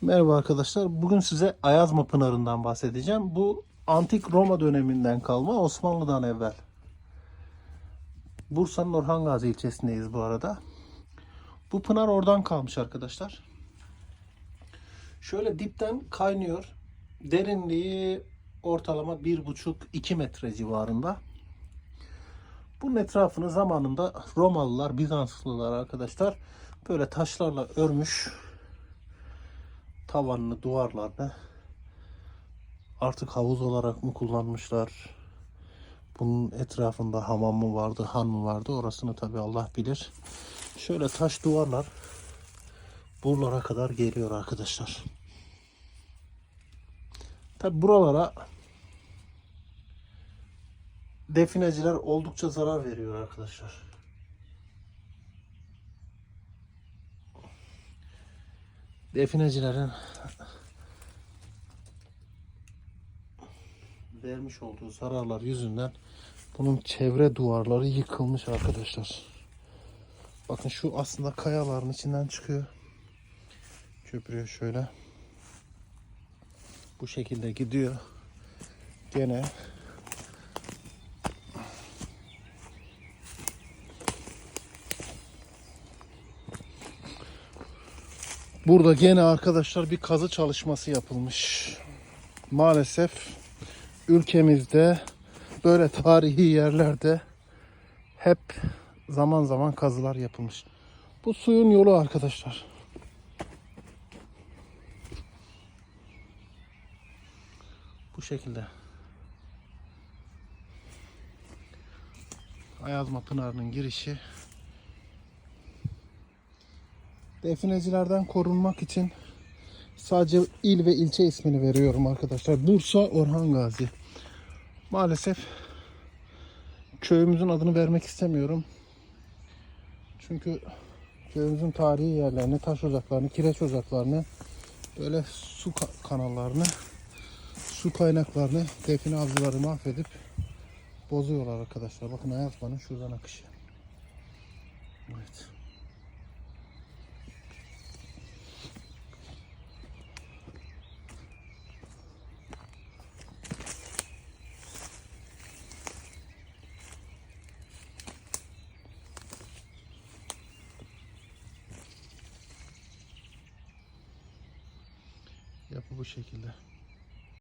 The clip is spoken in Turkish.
Merhaba arkadaşlar. Bugün size Ayazma Pınarı'ndan bahsedeceğim. Bu antik Roma döneminden kalma Osmanlı'dan evvel. Bursa'nın Orhan Gazi ilçesindeyiz bu arada. Bu pınar oradan kalmış arkadaşlar. Şöyle dipten kaynıyor. Derinliği ortalama 1,5-2 metre civarında. Bunun etrafını zamanında Romalılar, Bizanslılar arkadaşlar böyle taşlarla örmüş tavanını, duvarlarını artık havuz olarak mı kullanmışlar? Bunun etrafında hamam mı vardı, han mı vardı? Orasını tabi Allah bilir. Şöyle taş duvarlar buralara kadar geliyor arkadaşlar. Tabi buralara defineciler oldukça zarar veriyor arkadaşlar. Definecilerin vermiş olduğu zararlar yüzünden bunun çevre duvarları yıkılmış arkadaşlar. Bakın şu aslında kayaların içinden çıkıyor. Köprüye şöyle. Bu şekilde gidiyor. Gene Burada gene arkadaşlar bir kazı çalışması yapılmış. Maalesef ülkemizde böyle tarihi yerlerde hep zaman zaman kazılar yapılmış. Bu suyun yolu arkadaşlar. Bu şekilde. Ayazma Pınarı'nın girişi. Definecilerden korunmak için sadece il ve ilçe ismini veriyorum arkadaşlar. Bursa Orhan Gazi. Maalesef köyümüzün adını vermek istemiyorum. Çünkü köyümüzün tarihi yerlerini, taş ocaklarını, kireç ocaklarını, böyle su ka- kanallarını, su kaynaklarını, define avcıları mahvedip bozuyorlar arkadaşlar. Bakın Ayazma'nın şuradan akışı. Evet. Yapı bu şekilde.